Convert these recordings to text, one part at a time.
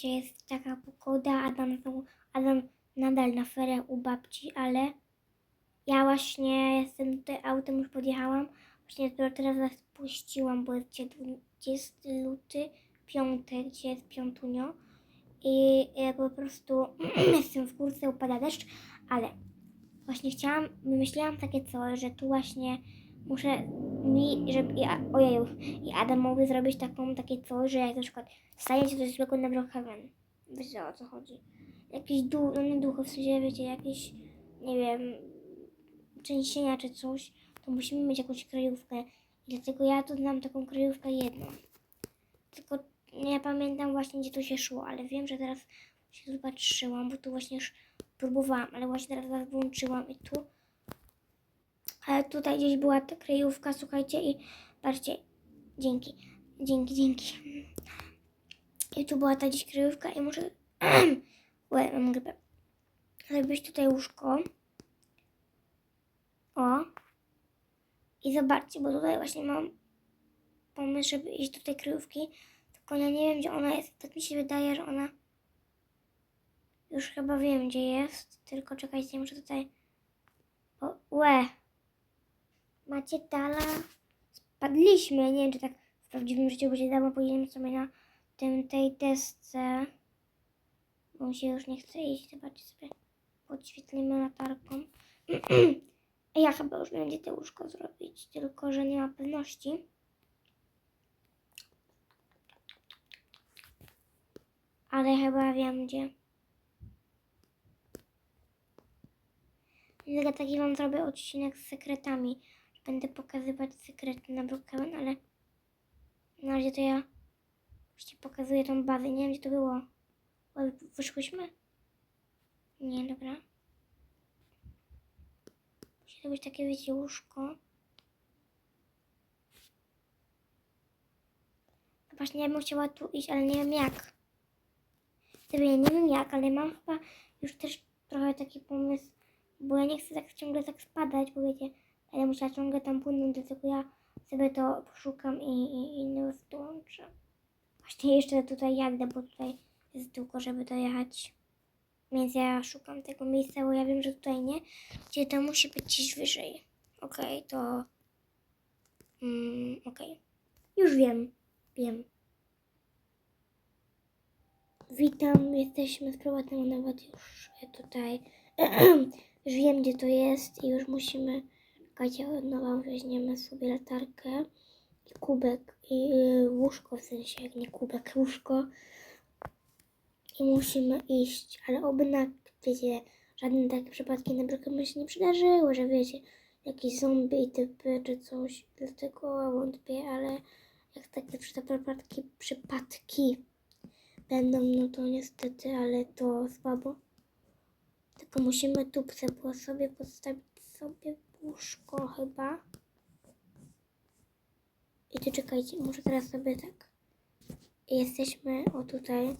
dzisiaj jest taka pogoda, Adam, Adam nadal na ferie u babci, ale ja właśnie jestem tutaj autem, już podjechałam. Właśnie dopiero teraz was puściłam, bo jest dzisiaj 20 luty, piątek, dzisiaj jest piątunio. I ja po prostu jestem w górce, upada deszcz, ale właśnie chciałam, wymyśliłam takie coś, że tu właśnie muszę mi, żeby, ja, ojeju, i Adamowi zrobić taką, takie coś, że jak na przykład stanie się coś złego na Brookhaven. Wiecie o co chodzi. Jakiś duch, no nie duch, w sensie wiecie, jakieś, nie wiem, trzęsienia czy coś, to musimy mieć jakąś kryjówkę. I dlatego ja tu znam taką kryjówkę jedną. Tylko nie pamiętam właśnie, gdzie to się szło, ale wiem, że teraz się tu patrzyłam, bo tu właśnie już próbowałam, ale właśnie teraz włączyłam i tu. Ale tutaj gdzieś była ta kryjówka, słuchajcie, i patrzcie, dzięki, dzięki, dzięki. I tu była ta gdzieś kryjówka i muszę, Łe, mam grypę, zrobić tutaj łóżko. O. I zobaczcie, bo tutaj właśnie mam pomysł, żeby iść do tej kryjówki. Tylko ja nie wiem, gdzie ona jest. Tak mi się wydaje, że ona... Już chyba wiem, gdzie jest. Tylko czekajcie, muszę tutaj... O, łe. Macie tala? Spadliśmy. Nie wiem, czy tak w prawdziwym życiu będzie dało. Pojedziemy sobie na tym, tej desce. Bo się już nie chce iść. Zobaczcie sobie. Podświetlimy latarką. Ja chyba już gdzie to łóżko zrobić, tylko że nie ma pewności. Ale chyba wiem, gdzie. Dlatego taki wam zrobię odcinek z sekretami. Będę pokazywać sekrety na Brookhaven, ale na razie to ja już ci pokazuję tą bazę. Nie wiem, gdzie to było. Wyszłyśmy? Nie, dobra. Musi to być takie, wiecie, łóżko. Właśnie ja bym chciała tu iść, ale nie wiem jak. Sobie ja nie wiem jak, ale mam chyba już też trochę taki pomysł, bo ja nie chcę tak ciągle tak spadać, bo wiecie, ale musiała ciągle tam płynąć, dlatego ja sobie to poszukam i, i, i dołączę. Właśnie jeszcze tutaj jadę, bo tutaj jest tylko, żeby dojechać. Więc ja szukam tego miejsca, bo ja wiem, że tutaj nie. Gdzie to musi być gdzieś wyżej. Okej, to... Mm, Okej. Już wiem. Wiem. Witam, jesteśmy z powrotem nawet już tutaj. już wiem, gdzie to jest i już musimy... Od nowa weźmiemy sobie latarkę i kubek i y, łóżko, w sensie, jak nie kubek, łóżko. I musimy iść, ale oby na, wiecie, żadne takie przypadki na Brookhaven się nie przydarzyły, że wiecie, jakieś zombie typy czy coś, dlatego wątpię, ale jak takie przypadki, przypadki będą, no to niestety, ale to słabo. Tylko musimy tu było sobie postawić sobie łóżko chyba. I tu czekajcie, muszę teraz sobie tak. Jesteśmy o tutaj.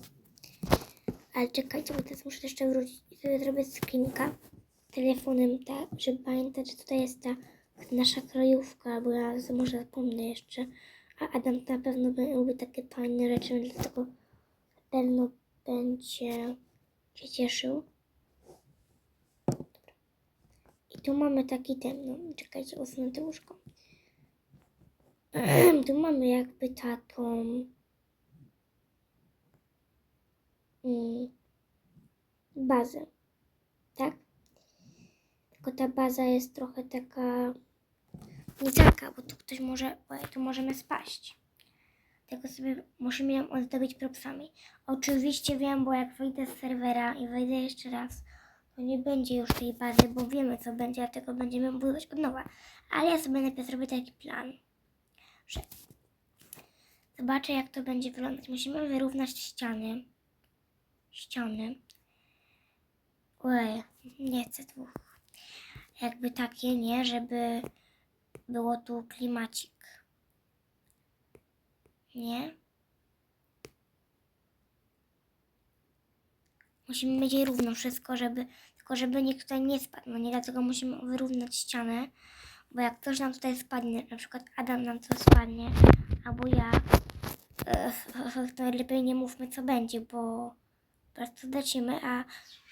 Ale czekajcie, bo teraz muszę jeszcze wrócić i sobie zrobię screenka telefonem, tak, żeby pamiętać, że tutaj jest ta nasza krajówka, bo ja może zapomnę jeszcze. A Adam na pewno by- lubi takie fajne rzeczy, dlatego na pewno będzie się cieszył. Dobra. I tu mamy taki ten, no czekajcie, to łóżko. tu mamy jakby taką mm, bazę, tak? Tylko ta baza jest trochę taka nie taka, bo tu ktoś może, bo tu możemy spaść. Tylko sobie musimy ją ozdobić propsami. Oczywiście wiem, bo jak wyjdę z serwera i wejdę jeszcze raz, nie będzie już tej bazy, bo wiemy co będzie, dlatego będziemy budować od nowa. Ale ja sobie najpierw zrobię taki plan, że zobaczę jak to będzie wyglądać. Musimy wyrównać ściany. Ściany. Ojej, nie chcę dwóch. Jakby takie, nie? Żeby było tu klimacik. Nie? Musimy mieć równo wszystko, żeby, tylko żeby nikt tutaj nie spadł. No nie dlatego musimy wyrównać ścianę, bo jak ktoś nam tutaj spadnie, na przykład Adam nam coś spadnie, albo ja, e, to lepiej nie mówmy co będzie, bo po prostu lecimy, a,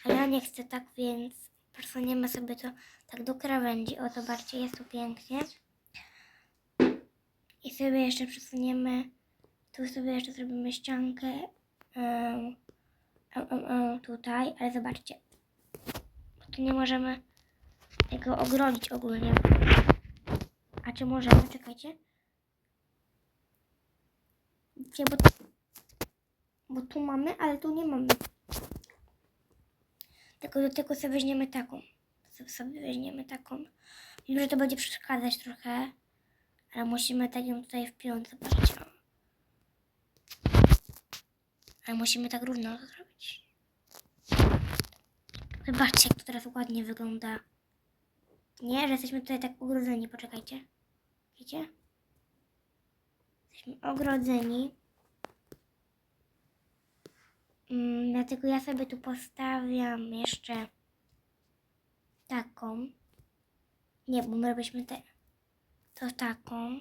a ja nie chcę tak, więc przesuniemy sobie to tak do krawędzi. O, zobaczcie, jest tu pięknie. I sobie jeszcze przesuniemy, tu sobie jeszcze zrobimy ściankę tutaj, ale zobaczcie, tu nie możemy tego ogrodzić ogólnie. A czy możemy? Czekajcie. Wiecie, bo, bo tu mamy, ale tu nie mamy. Tylko do tego sobie weźmiemy taką. Sobie weźmiemy taką. Wiem, że to będzie przeszkadzać trochę, ale musimy tak ją tutaj wpiąć, zobaczcie. o. Ale musimy tak równo zrobić. Zobaczcie, jak to teraz ładnie wygląda. Nie, że jesteśmy tutaj tak ogrodzeni, poczekajcie. Widzicie? Jesteśmy ogrodzeni. Mm, dlatego ja sobie tu postawiam jeszcze taką. Nie, bo my robiliśmy te. To taką.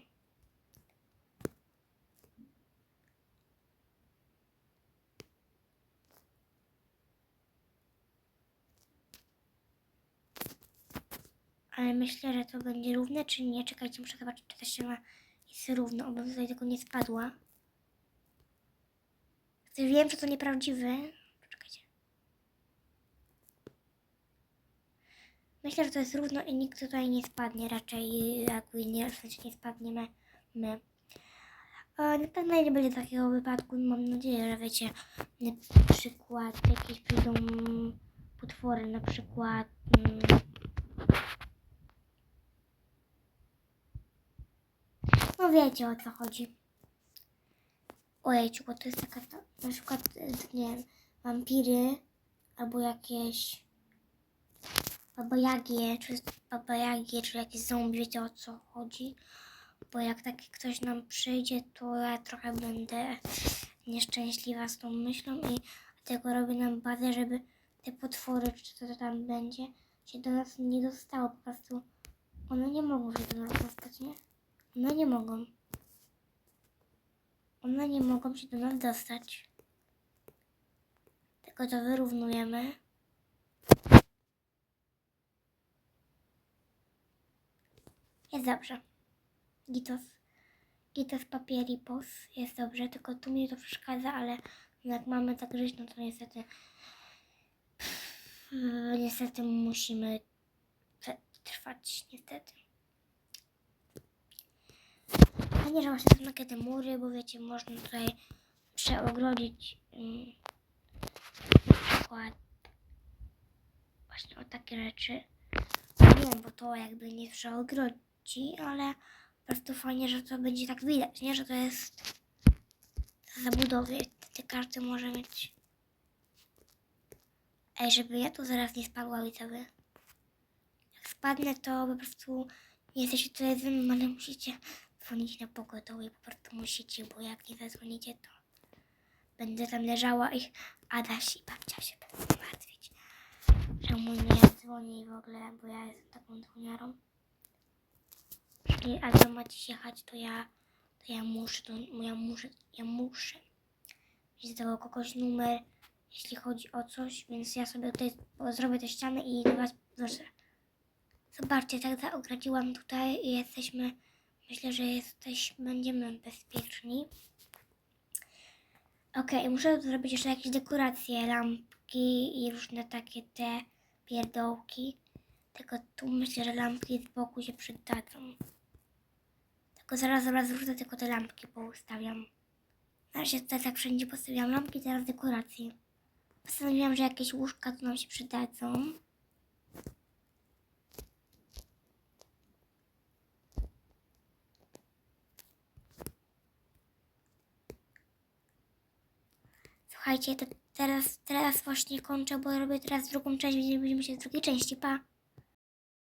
Ale myślę, że to będzie równe, czy nie. Czekajcie, muszę zobaczyć, czy ta ściana jest równa, bo tutaj tego nie spadła. Wiem, że to nieprawdziwe. Poczekajcie. Myślę, że to jest równo i nikt tutaj nie spadnie. Raczej jakby nie, w sensie nie spadniemy my. E, Na pewno nie będzie takiego wypadku. Mam nadzieję, że wiecie, na przykład jakieś przyjdą potwory, na przykład mm, No wiecie o co chodzi. Ojejciu, bo to jest taka, ta- na przykład, e, nie wiem, wampiry, albo jakieś babajagie, czy babajagie, czy jakieś zombie, wiecie o co chodzi. Bo jak taki ktoś nam przyjdzie, to ja trochę będę nieszczęśliwa z tą myślą i dlatego robię nam bazę, żeby te potwory, czy co to tam będzie, się do nas nie dostało. Po prostu one nie mogą się do nas dostać, nie? One nie mogą. One nie mogą się do nas dostać. Tylko to wyrównujemy. Jest dobrze. Gitos. Gitos papieripos. Jest dobrze, tylko tu mnie to przeszkadza, ale jak mamy tak żyć, no to niestety niestety musimy trwać, niestety. Fajnie, że właśnie są takie te mury, bo wiecie, można tutaj przeogrodzić mm, na przykład właśnie o takie rzeczy. Nie wiem, bo to jakby nie przeogrodzi, ale po prostu fajnie, że to będzie tak widać, nie? Że to jest zabudowy. Te karty może mieć. Ej, żeby ja tu zaraz nie spadła widzowie. Jak spadnę, to po prostu nie jesteście tutaj ze ale musicie dzwonić na pogotowie, po prostu musicie, bo jak nie zadzwonicie, to będę tam leżała i Adaś i babcia się będą martwić. Czemu nie dzwoni w ogóle, bo ja jestem taką dzwoniarą. Jeśli Adam ma dziś jechać, to ja, to ja muszę, to ja muszę, ja muszę mieć do kogoś numer, jeśli chodzi o coś, więc ja sobie tutaj zrobię te ściany i do was. Zobaczcie, tak zaogradziłam tutaj i jesteśmy, myślę, że jesteśmy, będziemy bezpieczni. Okej, muszę zrobić jeszcze jakieś dekoracje, lampki i różne takie te pierdołki. Tylko tu myślę, że lampki z boku się przydadzą. Tylko zaraz, zaraz wrócę, tylko te lampki poustawiam. Na razie tutaj tak wszędzie postawiłam lampki, teraz dekoracje. Postanowiłam, że jakieś łóżka tu nam się przydadzą. Słuchajcie, to teraz, teraz właśnie kończę, bo robię teraz drugą część, widzimy się w drugiej części, pa!